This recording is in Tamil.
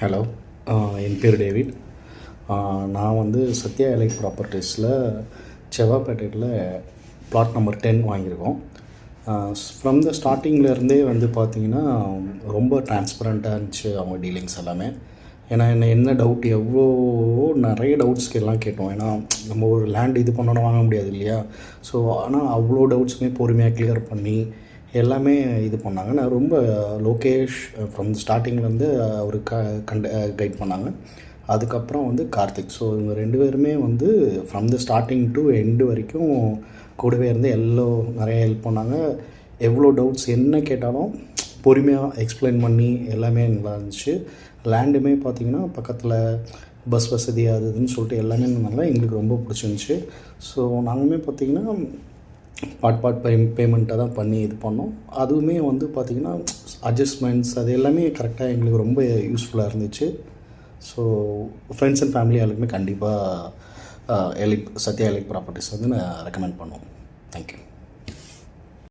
ஹலோ என் பேர் டேவிட். நான் வந்து சத்யா எலை ப்ராப்பர்ட்டிஸில் செவ்வாப்பேட்டையில் பிளாட் நம்பர் டென் வாங்கியிருக்கோம். ஃப்ரம் த ஸ்டார்டிங்லேருந்தே வந்து பார்த்தீங்கன்னா ரொம்ப டிரான்ஸ்பரண்ட்டாக இருந்துச்சு அவங்க டீலிங்ஸ் எல்லாமே. ஏன்னா என்ன என்ன டவுட் எவ்வளோ நிறைய டவுட்ஸ்க்கு எல்லாம் கேட்டோம். ஏன்னா நம்ம ஒரு லேண்ட் இது பண்ணணும் வாங்க முடியாது இல்லையா? ஸோ ஆனால் அவ்வளோ டவுட்ஸுமே பொறுமையாக கிளியர் பண்ணி எல்லாமே இது பண்ணாங்க. நான் ரொம்ப லோகேஷ் ஃப்ரம் ஸ்டார்டிங்லேருந்து அவர் க கண்ட கைட் பண்ணாங்க. அதுக்கப்புறம் வந்து கார்த்திக். ஸோ இவங்க ரெண்டு பேருமே வந்து from the starting to end வரைக்கும் கூடவே இருந்து எல்லோ நிறைய ஹெல்ப் பண்ணாங்க. எவ்வளோ டவுட்ஸ் என்ன கேட்டாலும் பொறுமையாக எக்ஸ்பிளைன் பண்ணி எல்லாமே நல்லா இருந்துச்சு லேண்டுமே பார்த்திங்கன்னா பக்கத்தில் பஸ் வசதி அது இதுன்னு சொல்லிட்டு எல்லாமே நல்லா எங்களுக்கு ரொம்ப பிடிச்சிருந்துச்சி. ஸோ நாங்களுமே பார்த்திங்கன்னா பார்ட் பார்ட் பே பேமெண்ட்டாக தான் பண்ணி இது பண்ணோம். அதுவுமே வந்து பார்த்திங்கன்னா அட்ஜஸ்ட்மெண்ட்ஸ் அது எல்லாமே கரெக்டாக எங்களுக்கு ரொம்ப யூஸ்ஃபுல்லாக இருந்துச்சு. ஸோ ஃப்ரெண்ட்ஸ் அண்ட் ஃபேமிலி எல்லாருக்குமே கண்டிப்பாக எலிக் சத்யா எலிக் ப்ராப்பர்ட்டிஸ் வந்து நான் ரெக்கமெண்ட் பண்ணுவோம். தேங்க்யூ